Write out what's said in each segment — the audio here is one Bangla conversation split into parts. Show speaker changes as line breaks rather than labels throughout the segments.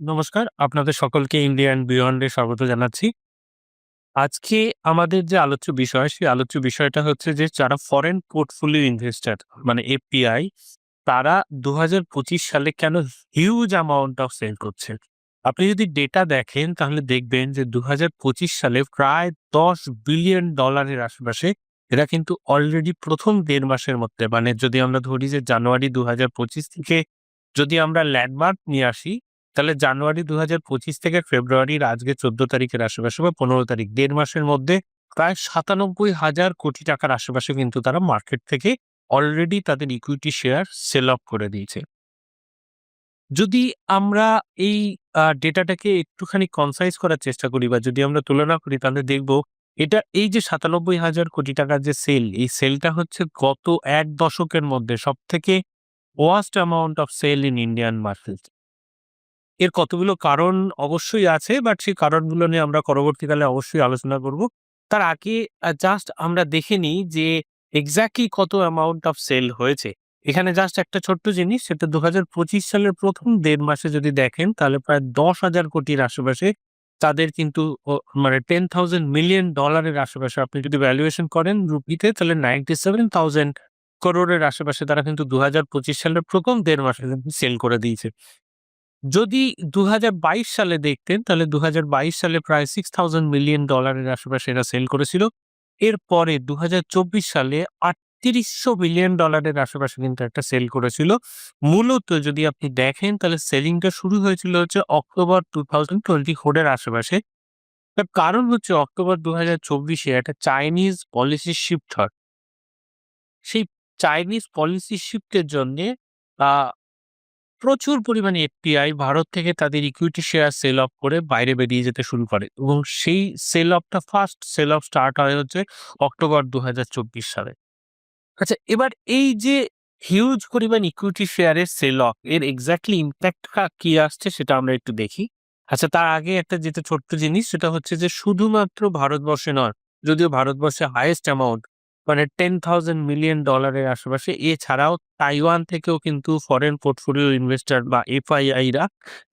নমস্কার, আপনাদের সকলকে ইন্ডিয়ান বিয়ন্ড স্বাগত জানাচ্ছি। আজকে আমাদের যে আলোচ্য বিষয়, সেই আলোচ্য বিষয়টা হচ্ছে যে যারা ফরেন পোর্টফোলিও ইনভেস্টর মানে এফপিআই তারা ২০২৫ সালে কেন হিউজ অ্যামাউন্ট অফ সেল করছে। আপনি যদি ডেটা দেখেন তাহলে দেখবেন যে ২০২৫ সালে প্রায় ১০ বিলিয়ন ডলারের আশেপাশে এরা কিন্তু অলরেডি ১ম ১.৫ মাসের মধ্যে মানে যদি আমরা ধরি যে জানুয়ারি ২০২৫ থেকে যদি আমরা ল্যান্ডমার্ক নিয়ে আসি তাহলে জানুয়ারি ২০২৫ থেকে ফেব্রুয়ারির আজকে ১৪ তারিখের আশেপাশে বা ১৫ তারিখ দেড় মাসের মধ্যে প্রায় ৯৭,০০০ কোটি টাকার আশেপাশে কিন্তু তারা মার্কেট থেকে অলরেডি তাদের ইকুইটি শেয়ার সেল অফ করে দিয়েছে। যদি আমরা এই ডেটাটাকে একটুখানি কনসাইজ করার চেষ্টা করি বা যদি আমরা তুলনা করি তাহলে দেখব এটা এই যে ৯৭,০০০ কোটি টাকার যে সেল, এই সেলটা হচ্ছে গত এক দশকের মধ্যে সবথেকে worst amount of sell in Indian market. এর কতগুলো কারণ অবশ্যই আছে বাট সেই কারণগুলো নিয়ে আমরা পরবর্তীকালে অবশ্যই আলোচনা করব। তার আগে জাস্ট আমরা দেখে নিই যে এক্স্যাক্টলি কত অ্যামাউন্ট অফ সেল হয়েছে। এখানে জাস্ট একটা ছোট্ট জিনিস সেটা ২০২৫ সালের ১ম ১.৫ মাসে যদি দেখেন তাহলে প্রায় ১০,০০০ কোটির আশেপাশে তাদের কিন্তু মানে টেন থাউজেন্ড মিলিয়ন ডলারের আশেপাশে আপনি যদি ভ্যালুয়েশন করেন রুপিতে তাহলে 97,000 করোড়ের আশেপাশে তারা কিন্তু ২০২৫ সালের ১ম ১.৫ মাসে সেল করে দিয়েছে। যদি ২০২২ সালে দেখতেন তাহলে ২০২২ সালে প্রায় 6,000 মিলিয়ন ডলারের আশেপাশে এরা সেল করেছিল। এরপরে ২০২৪ সালে ৩৮০০ বিলিয়ন ডলারের আশেপাশে কিন্তু একটা সেল করেছিল। মূলত যদি আপনি দেখেন তাহলে সেলিংটা শুরু হয়েছিল হচ্ছে অক্টোবর 2024 এর আশেপাশে। তার কারণ হচ্ছে অক্টোবর ২০২৪ এ একটা চাইনিজ পলিসি শিফট হয়। সেই চাইনিজ পলিসি শিফটের জন্যে প্রচুর পরিমাণে এফপিআই ভারত থেকে তাদের ইকুইটি শেয়ার সেল অফ করে বাইরে বেরিয়ে যেতে শুরু করে এবং সেই সেল অফটা ফার্স্ট সেল অফ স্টার্ট হয় হচ্ছে অক্টোবর ২০২৪ সালে। আচ্ছা এবার এই যে হিউজ পরিমাণ ইকুইটি শেয়ারের সেল অফ এর এক্সাক্টলি ইমপ্যাক্টটা কি আসছে সেটা আমরা একটু দেখি। আচ্ছা তার আগে একটা যেটা ছোট্ট জিনিস সেটা হচ্ছে যে শুধুমাত্র ভারতবর্ষে নয়, যদিও ভারতবর্ষে হায়েস্ট অ্যামাউন্ট মানে 10,000 মিলিয়ন ডলারের আশেপাশে এছাড়াও তাইওয়ান থেকেও কিন্তু ফরেন পোর্টফোলিও ইনভেস্টর বা এফআইআই রা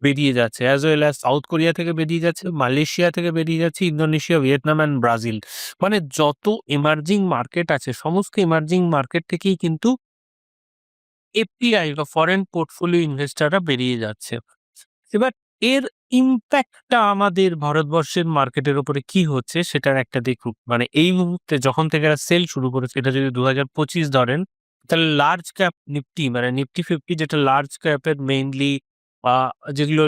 বেরিয়ে যাচ্ছে। As well as South Korea থেকে বেরিয়ে যাচ্ছে, মালয়েশিয়া থেকে বেরিয়ে যাচ্ছে, ইন্দোনেশিয়া, ভিয়েতনাম অ্যান্ড ব্রাজিল। মানে যত এমার্জিং মার্কেট আছে সমস্ত এমার্জিং মার্কেট থেকেই কিন্তু এফপিআই বা ফরেন পোর্টফোলিও ইনভেস্টররা বেরিয়ে যাচ্ছে। এবার এর ইমপ্যাক্টটা আমাদের ভারতবর্ষের মার্কেটের উপরে কি হচ্ছে সেটার একটা দেখুন। মানে এই মুহূর্তে যখন থেকে এরা সেল শুরু করেছে এটা যদি ২০২৫ ধরেন তাহলে লার্জ ক্যাপ নিফটি মানে নিফটি 50 যেটা লার্জ ক্যাপের মেইনলি যেগুলো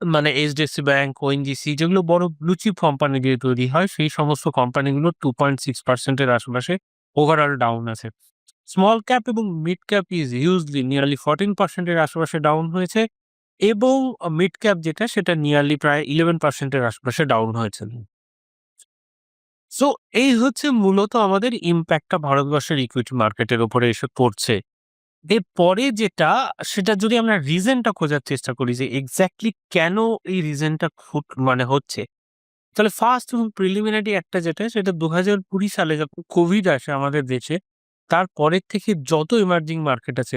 মানে এইচডিএফসি ব্যাংক, ওএনজিসি যেগুলো বড় ব্লু চিপ কোম্পানি দিয়ে তৈরি হয় সেই সমস্ত কোম্পানিগুলো 2.6% এর আশেপাশে ওভারঅল ডাউন আছে। স্মল ক্যাপ এবং mid cap is hugely nearly 14% এর আশেপাশে ডাউন হয়েছে এবং মিড ক্যাপ যেটা, সেটা নিয়ারলি প্রায় 11% এর আশেপাশে ডাউন হয়েছে। সো এই হচ্ছে মূলত আমাদের ইম্প্যাক্টটা ভারতবর্ষের ইকুইটি মার্কেটের উপরে এসে পড়ছে। এরপরে যেটা, সেটা যদি আমরা রিজনটা খোঁজার চেষ্টা করি যে এক্স্যাক্টলি কেন এই রিজনটা ফুট মানে হচ্ছে। তাহলে ফার্স্ট এবং প্রিলিমিনারি একটা যেটা, সেটা ২০২০ সালে যখন কোভিড আসে আমাদের দেশে, তারপরের থেকে যত এমার্জিং মার্কেট আছে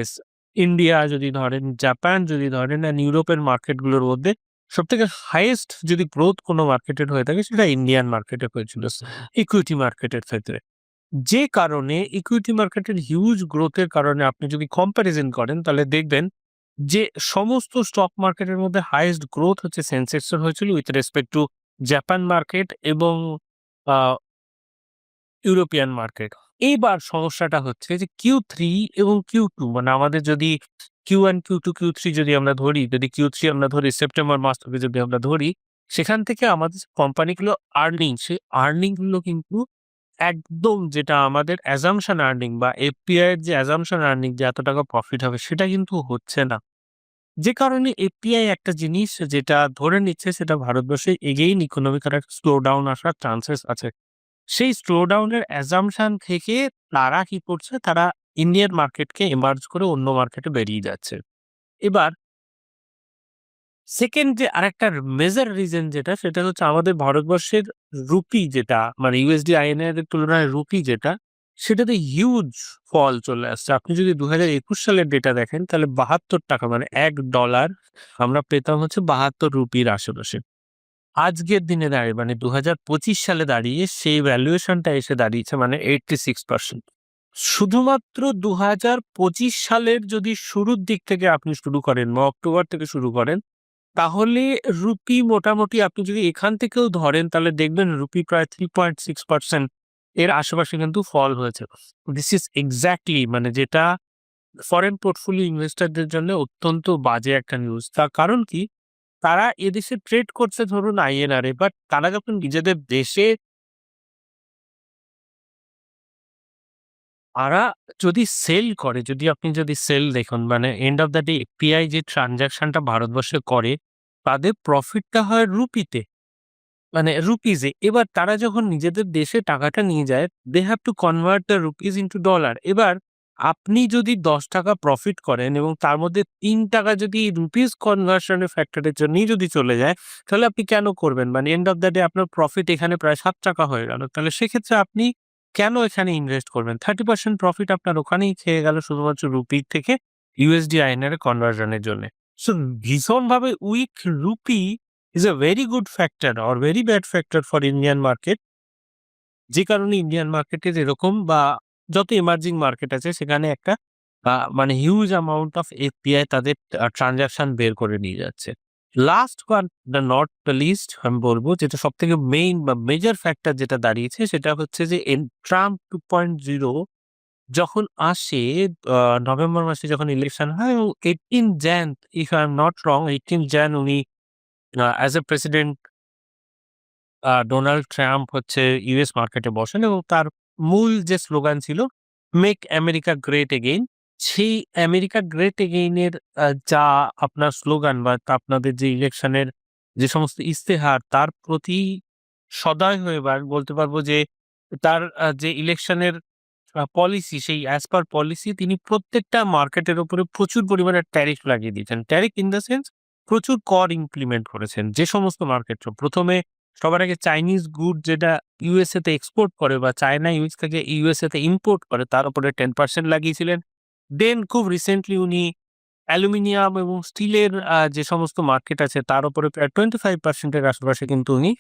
ইন্ডিয়া যদি ধরেন, জাপান যদি ধরেন অ্যান্ড ইউরোপের মার্কেটগুলোর মধ্যে সবথেকে হাইয়েস্ট যদি গ্রোথ কোনো মার্কেটের হয়ে থাকে সেটা ইন্ডিয়ান মার্কেটে হয়েছিল ইকুইটি মার্কেটের ক্ষেত্রে। যে কারণে ইকুইটি মার্কেটের হিউজ গ্রোথের কারণে আপনি যদি কম্প্যারিজন করেন তাহলে দেখবেন যে সমস্ত স্টক মার্কেটের মধ্যে হাইয়েস্ট গ্রোথ হচ্ছে সেনসেক্স এর হয়েছিল with respect to Japan market এবং ইউরোপিয়ান মার্কেট। এইবার সমস্যাটা হচ্ছে যে কিউ থ্রি এবং Q2 মানে আমাদের যদি Q1, Q2, Q3 যদি আমরা ধরি, যদি কিউ থ্রি আমরা ধরি সেপ্টেম্বর মাস থেকে যদি আমরা ধরি, সেখান থেকে আমাদের কোম্পানিগুলো আর্নিং সেই আর্নিংগুলো কিন্তু একদম যেটা আমাদের অ্যাজাম্পশন আর্নিং বা এফপিআই এর যে অ্যাজাম্পশন আর্নিং যে এত টাকা প্রফিট হবে সেটা কিন্তু হচ্ছে না। যে কারণে এফপিআই একটা জিনিস যেটা ধরে নিচ্ছে সেটা ভারতবর্ষে এগেইন ইকোনমিক একটা স্লো ডাউন আসার চান্সেস আছে। সেই স্লো ডাউন এর থেকে তারা কি করছে? তারা ইন্ডিয়ান মার্কেটকে এমার্জ করে অন্য মার্কেটে বেরিয়ে যাচ্ছে। এবার সেকেন্ড যে আরেকটা মেজার রিজন যেটা, সেটা হচ্ছে আমাদের ভারতবর্ষের রুপি যেটা মানে ইউএসডি আইএনআর এর তুলনায় রুপি যেটা, সেটাতে হিউজ ফল চলে আসছে। আপনি যদি ২০২১ সালের ডেটা দেখেন, তাহলে ৳৭২ মানে এক ডলার আমরা পেতাম হচ্ছে ৳৭২ আশেপাশে। আজকের দিনে দাঁড়িয়ে মানে ২০২৫ সালে দাঁড়িয়ে সেই ভ্যালুয়েশনটা এসে দাঁড়িয়েছে মানে 86% শুধুমাত্র ২০২৫ সালের যদি শুরুর দিক থেকে আপনি শুরু করেন বা অক্টোবর থেকে শুরু করেন, তাহলে রুপি মোটামুটি আপনি যদি এখান থেকেও ধরেন তাহলে দেখবেন রুপি প্রায় 3.6% এর আশেপাশে কিন্তু ফল হয়েছে। দিস ইজ এক্স্যাক্টলি মানে যেটা ফরেন পোর্টফোলিও ইনভেস্টরদের জন্য অত্যন্ত বাজে একটা নিউজ। তার কারণ কি? তারা এদেশে ট্রেড করছে ধরুন আইএনআর বাট তারা যখন নিজেদের দেশে তারা যদি সেল করে, যদি আপনি যদি সেল দেখুন মানে end of the day FPI যে ট্রানজাকশনটা ভারতবর্ষে করে, তাদের প্রফিটটা হয় রুপিতে। মানে রুপিজে। এবার তারা যখন নিজেদের দেশে টাকাটা নিয়ে যায়, they have to convert the rupees into dollar. এবার আপনি যদি ৳১০ প্রফিট করেন এবং তার মধ্যে তিন টাকা যদি রুপিস কনভার্সনের ফ্যাক্টরের জন্যই যদি চলে যায়, তাহলে আপনি কেন করবেন? মানে এন্ড অফ দ্য ডে আপনার প্রফিট এখানে প্রায় সাত টাকা হয়ে গেল। তাহলে সেক্ষেত্রে আপনি কেন এখানে ইনভেস্ট করবেন? 30% প্রফিট আপনার ওখানেই খেয়ে গেল শুধুমাত্র রুপি থেকে ইউএসডি আইএনআর কনভার্সনের জন্যে। সো ভীষণভাবে weak rupee is a very good factor or very bad factor for Indian market. যে কারণে ইন্ডিয়ান মার্কেটের এরকম বা যত এমার্জিং মার্কেট আছে, সেখানে একটা মানে হিউজ অ্যামাউন্ট অফ এফপিআই তাদের, আ ট্রান্সেকশন বের করে নিয়ে যাচ্ছে। Last one the not least আমি বলব যেটা সব থেকে মেইন বা মেজর ফ্যাক্টর যেটা দাঁড়িয়েছে, সেটা হচ্ছে যে ট্রাম্প 2.0 যখন আসে নভেম্বর মাসে যখন ইলেকশন হয় এবং 18 Jan if I am not wrong 18 Jan উনি as a president Donald Trump হচ্ছে ইউএস মার্কেটে বসেন এবং তার মূল যে স্লোগান ছিল মেক আমেরিকা গ্রেট এগেইন সেই আমেরিকা গ্রেট এগেইনের যা আপনার স্লোগান বা আপনাদের যে ইলেকশনের যে সমস্ত ইস্তেহার তার প্রতি সদয় হয়ে বলতে পারব যে তার যে ইলেকশনের পলিসি, সেই অ্যাজ পার পলিসি, তিনি প্রত্যেকটা মার্কেটের উপরে প্রচুর পরিমাণে ট্যারিফ লাগিয়ে দিয়েছেন। ট্যারিফ ইন দ্য সেন্স প্রচুর কর ইমপ্লিমেন্ট করেছেন। যে সমস্ত মার্কেট ১ম এ সবার আগে চাইনিজ গুড যেটা ইউএসএ তে এক্সপোর্ট করে বা চায়না ইউজ থেকে ইউএসএ তে ইম্পোর্ট করে তার উপরে 10% লাগিয়েছিলেন। দেন খুব রিসেন্টলি উনি অ্যালুমিনিয়াম এবং স্টিলের যে সমস্ত মার্কেট আছে তার উপরে প্রায় 25% এর আশেপাশে কিন্তু উনি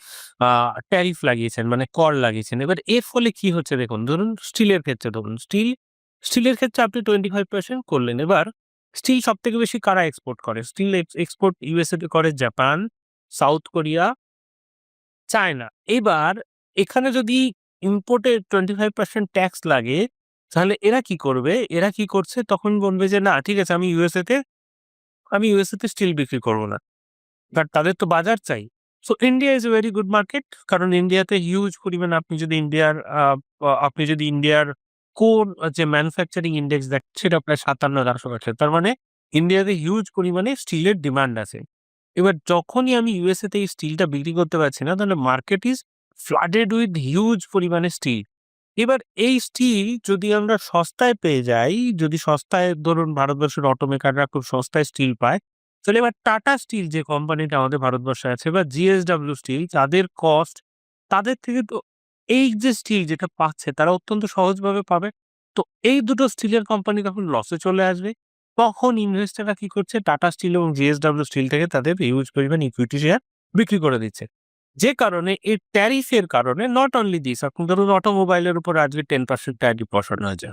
ট্যারিফ লাগিয়েছেন মানে কর লাগিয়েছেন। এবার এর ফলে কি হচ্ছে দেখুন, ধরুন স্টিলের ক্ষেত্রে ধরুন স্টিল স্টিলের ক্ষেত্রে আপনি 25% করলেন। এবার স্টিল সবথেকে বেশি কারা এক্সপোর্ট করে? স্টিল এক্সপোর্ট ইউএসএ করে জাপান, সাউথ কোরিয়া চায়না। এবার এখানে যদি ইম্পোর্টে 25% ট্যাক্স লাগে, তাহলে এরা কি করবে? এরা কি করছে? তখন বলবে যে, "না ঠিক আছে আমি ইউএসএ তে আমি ইউএসএ তে স্টিল বিক্রি করব না।" বাট তাদের তো বাজার চাই। So India is a very good market. কারণ ইন্ডিয়াতে হিউজ পরিমাণে আপনি যদি ইন্ডিয়ার আপনি যদি ইন্ডিয়ার কোর যে ম্যানুফ্যাকচারিং ইনডেক্স দেখেন সেটা প্রায় ৫৭ এর আশেপাশে। তার মানে ইন্ডিয়াতে হিউজ পরিমাণে স্টিলের ডিমান্ড আছে। এবার যখনই আমি ইউএসএ তে এই স্টিলটা বিক্রি করতে পারছি না, তাহলে market is flooded with huge পরিমাণে স্টিল। এবার এই স্টিল যদি আমরা সস্তায় পেয়ে যাই, যদি সস্তায় ধরুন ভারতবর্ষের অটোমেকাররা খুব সস্তায় স্টিল পায়, তাহলে এবার টাটা স্টিল যে কোম্পানিটা আমাদের ভারতবর্ষে আছে বা জিএসডাব্লিউ স্টিল তাদের কস্ট তাদের থেকে তো এই যে স্টিল যেটা পাচ্ছে তারা অত্যন্ত সহজভাবে পাবে। তো এই দুটো স্টিলের কোম্পানি তখন লসে চলে আসবে, তখন ইনভেস্টররা কি করছে? টাটা স্টিল এবং জিএসডব্লিউ স্টিল থেকে তাদের হিউজ পরিমাণ ইকুইটি শেয়ার বিক্রি করে দিচ্ছে। যে কারণে এই ট্যারিফের কারণে নট অনলি দিস আপনি ধরুন অটোমোবাইলের উপর আজকে 10% ট্যারিফ বসানো হয়েছে।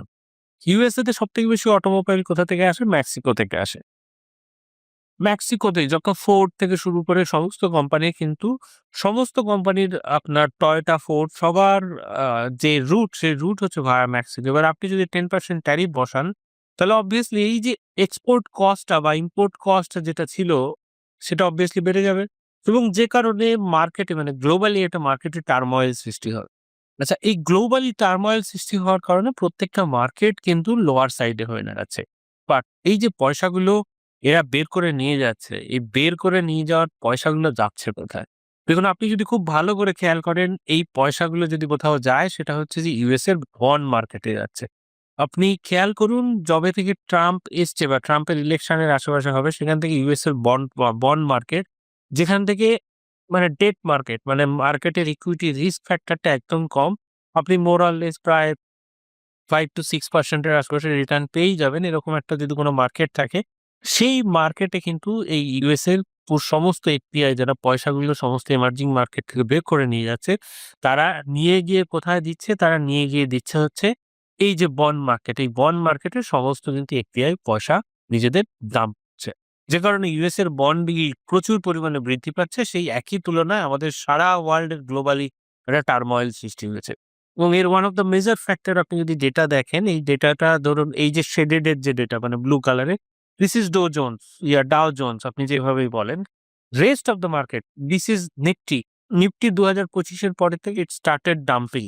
ইউএসএ তে সব থেকে বেশি অটোমোবাইল কোথা থেকে আসে? মেক্সিকো থেকে আসে। মেক্সিকোতে যখন ফোর্ড থেকে শুরু করে সমস্ত কোম্পানি কিন্তু সমস্ত কোম্পানির আপনার টয়োটা, ফোর্ড সবার যে রুট সেই রুট হচ্ছে ভায়া মেক্সিকো। এবার আপনি যদি 10% ট্যারিফ বসান, তাহলে অবভিয়াসলি এই যে এক্সপোর্ট কস্টটা বা ইম্পোর্ট কস্ট যেটা ছিল সেটা অবভিয়াসলি বেড়ে যাবে এবং যে কারণে মার্কেটে মানে গ্লোবালি একটা মার্কেটে টার্ময়েল সৃষ্টি হয়। আচ্ছা এই গ্লোবালি টার্ময়েল সৃষ্টি হওয়ার কারণে প্রত্যেকটা মার্কেট কিন্তু লোয়ার সাইডে হয়ে দাঁড়াচ্ছে। বাট এই যে পয়সাগুলো এরা বের করে নিয়ে যাচ্ছে, এই বের করে নিয়ে যাওয়ার পয়সাগুলো যাচ্ছে কোথায়? দেখুন আপনি যদি খুব ভালো করে খেয়াল করেন এই পয়সাগুলো যদি কোথাও যায় সেটা হচ্ছে যে ইউএস এর বন্ড মার্কেটে যাচ্ছে। আপনি খেয়াল করুন, যবে থেকে ট্রাম্প এসছে বা ট্রাম্পের ইলেকশনের আশেপাশে হবে, সেখান থেকে ইউএস এর বন্ড বন্ড মার্কেট যেখান থেকে মানে ডেট মার্কেট মানে মার্কেটের ইকুইটি রিস্ক ফ্যাক্টরটা একদম কম। আপনি মোর অর লেস প্রায় ফাইভ টু সিক্স পার্সেন্টের আশেপাশে রিটার্ন পেয়েই যাবেন, এরকম একটা যদি কোনো মার্কেট থাকে, সেই মার্কেটে কিন্তু এই ইউএস এর পু- সমস্ত এফপিআই যারা পয়সাগুলো সমস্ত এমার্জিং মার্কেট থেকে বের করে নিয়ে যাচ্ছে, তারা নিয়ে গিয়ে কোথায় দিচ্ছে তারা নিয়ে গিয়ে দিচ্ছে হচ্ছে এই যে বন্ড মার্কেট এই বন্ড মার্কেটে সমস্ত কিন্তু এফপিআই পয়সা নিজেদের দাম পাচ্ছে। যে কারণে ইউএস এর বন্ড প্রচুর পরিমাণে বৃদ্ধি পাচ্ছে। সেই একই তুলনায় আমাদের সারা ওয়ার্ল্ডের গ্লোবালি একটা টার্ময়েল সৃষ্টি হয়েছে। এবং এর one of the major factor আপনি যদি ডেটা দেখেন, এই ডেটাটা ধরুন, এই যে শেডেড এর যে ডেটা মানে ব্লু কালারে this is Dow Jones yeah Dow Jones আপনি যেভাবেই বলেন rest of the market this is Nifty Nifty দু হাজার পঁচিশের পরে থেকে it started dumping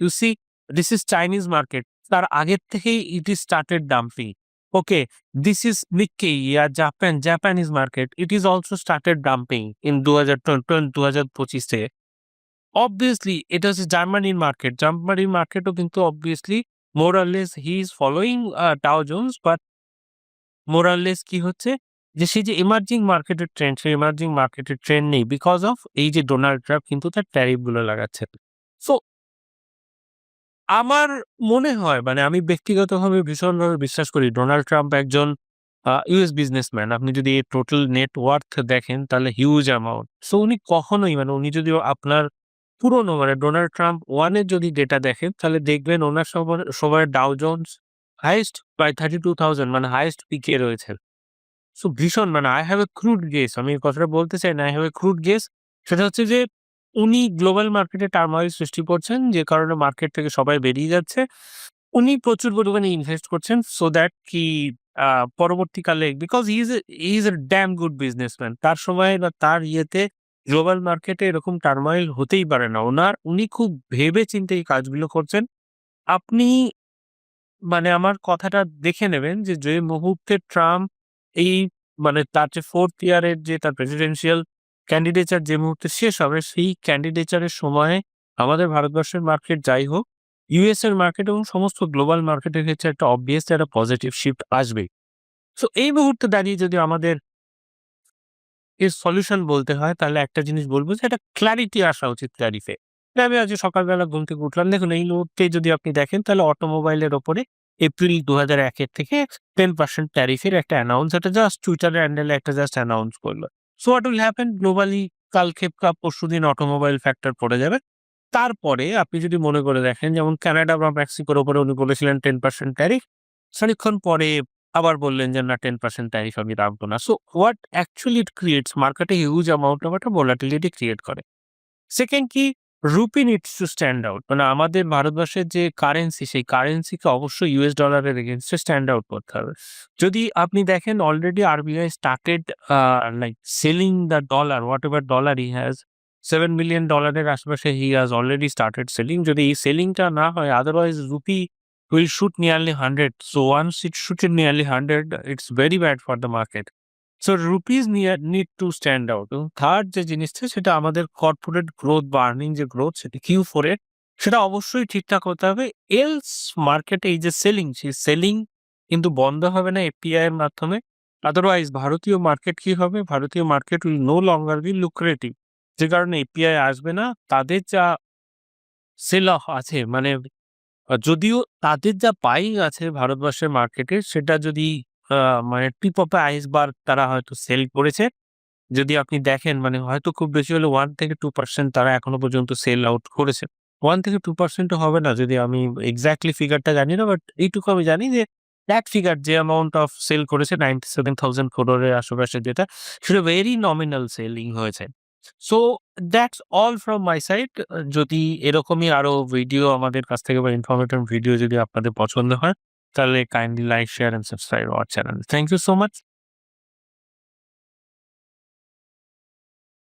you see this is Chinese market তার আগের থেকেই it is started dumping okay this is Nikkei yeah Japan Japanese market it is also started dumping in দু হাজার টোয়েন্টি দু হাজার পঁচিশে অবভিয়াসলি এটা হচ্ছে জার্মানির মার্কেট জার্মানির মার্কেটও কিন্তু obviously morales he is following Dow Jones but morales কি হচ্ছে? যে সেই যে এমার্জিং মার্কেটের ট্রেন্ড সেই এমার্জিং মার্কেটের ট্রেন্ড নেই বিকজ অফ এই যে ডোনাল্ড ট্রাম্প কিন্তু তার ট্যারিফগুলো লাগাচ্ছে। সো আমার মনে হয় মানে আমি ব্যক্তিগতভাবে ভীষণভাবে বিশ্বাস করি, ডোনাল্ড ট্রাম্প একজন ইউএস বিজনেসম্যান আপনি যদি এই টোটাল নেটওয়ার্থ দেখেন, তাহলে হিউজ অ্যামাউন্ট সো উনি কখনোই মানে উনি যদি আপনার পুরনো মানে ডোনাল্ড ট্রাম্প ওয়ানের যদি ডেটা দেখেন, তাহলে দেখবেন ওনার সময় Dow Jones highest by thirty two thousand মানে হাইস্ট পিকে রয়েছে। সো ভীষণ মানে I have a crude guess আমি কথাটা বলতে চাই না I have a crude guess সেটা হচ্ছে যে উনি গ্লোবাল মার্কেটে টার্ময়েল সৃষ্টি করছেন, যে কারণে মার্কেট থেকে সবাই বেরিয়ে যাচ্ছে। উনি প্রচুর পরিমাণে ইনভেস্ট করছেন সো দ্যাট কি পরবর্তীকালে because is is a damn good businessman তার সময় বা তার ইয়েতে গ্লোবাল মার্কেটে এরকম টার্মাইল হতেই পারে না। ওনার, উনি খুব ভেবে চিন্তে এই কাজগুলো করছেন। আপনি মানে আমার কথাটা দেখে নেবেন যে যে মুহূর্তে ট্রাম্প এই মানে তার যে ফোর্থ ইয়ারের যে তার প্রেসিডেন্সিয়াল ক্যান্ডিডেচার যে মুহূর্তে শেষ হবে, সেই ক্যান্ডিডেচারের সময় আমাদের ভারতবর্ষের মার্কেট যাই হোক ইউএস এর মার্কেট এবং সমস্ত গ্লোবাল মার্কেটের ক্ষেত্রে একটা অবভিয়াসলি একটা পজিটিভ শিফট আসবে। সো এই মুহূর্তে দাঁড়িয়ে যদি আমাদের এর সলিউশন বলতে হয়, তাহলে একটা জিনিস বলব যে একটা ক্ল্যারিটি আসা উচিত ট্যারিফে আমি আজ সকালবেলা ঘুম থেকে উঠলাম, দেখুন এই মুহূর্তে যদি আপনি দেখেন, তাহলে অটোমোবাইলের ওপরে এপ্রিল দু হাজার একের থেকে টেন পার্সেন্ট ট্যারিফের একটা অ্যানাউন্স একটা জাস্ট টুইটারের হ্যান্ডেলে একটা জাস্ট অ্যানাউন্স করল। So what will happen globally কালকে কা পরশু দিন অটোমোবাইল ফ্যাক্টর পড়ে যাবে। তারপরে আপনি যদি মনে করে দেখেন, যেমন কানাডা বা মেক্সিকোর ওপরে উনি বলেছিলেন টেন পার্সেন্ট ট্যারিফ সারিক্ষণ পরে আবার বললেন যে, না টেন পার্সেন্ট ট্যারিফ আমি রাখব না। So what actually it creates মার্কেটে হিউজ অ্যামাউন্ট অফ একটা ভোলাটিলিটি ক্রিয়েট করে। সেকেন্ড কি? Rupee needs to stand out মানে আমাদের ভারতবর্ষের যে কারেন্সি সেই কারেন্সিকে অবশ্যই ইউএস ডলারের এগেনস্টে স্ট্যান্ড আউট করতে হবে যদি আপনি দেখেন already RBI started like selling the dollar whatever dollar dollar E has seven million ডলারের আশেপাশে he has already started selling যদি এই সেলিংটা না হয় otherwise rupee will shoot nearly 100. So once it shooted nearly 100, it's very bad for the market. So rupees need to stand out এবং থার্ড যে জিনিসটা, সেটা আমাদের কর্পোরেট গ্রোথ বা আর্নিং যে গ্রোথ সেটা কিউ ফোর এর, সেটা অবশ্যই ঠিকঠাক হতে হবে। এলস মার্কেটে এই যে সেলিং সেই সেলিং কিন্তু বন্ধ হবে না এপিআই এর মাধ্যমে। আদারওয়াইজ ভারতীয় মার্কেট কি হবে? ভারতীয় market will no longer be lucrative যে কারণে এপিআই আসবে না, তাদের যা সেল অফ আছে মানে যদিও তাদের যা বাইং আছে ভারতবর্ষের মার্কেটে সেটা যদি মানে টিপ অফ আইসবার তারা হয়তো সেল করেছে। যদি আপনি দেখেন মানে হয়তো খুব বেশি হলে ওয়ান থেকে টু পার্সেন্ট তারা এখনও পর্যন্ত সেল আউট করেছে। ওয়ান থেকে টু পার্সেন্টও হবে না, যদি আমি এক্স্যাক্টলি ফিগারটা জানি না বাট এইটুকু আমি জানি যে এক ফিগার যে অ্যামাউন্ট অফ সেল করেছে নাইনটি সেভেন থাউজেন্ড করোড়ের আশেপাশে যেটা, সেটা ভেরি নমিনাল সেলিং হয়েছে। So that's all from my side যদি এরকমই আরও ভিডিও আমাদের কাছ থেকে বা ইনফরমেটিভ ভিডিও যদি আপনাদের পছন্দ হয় Kale, kindly like, share, and subscribe our channel. Thank you so much.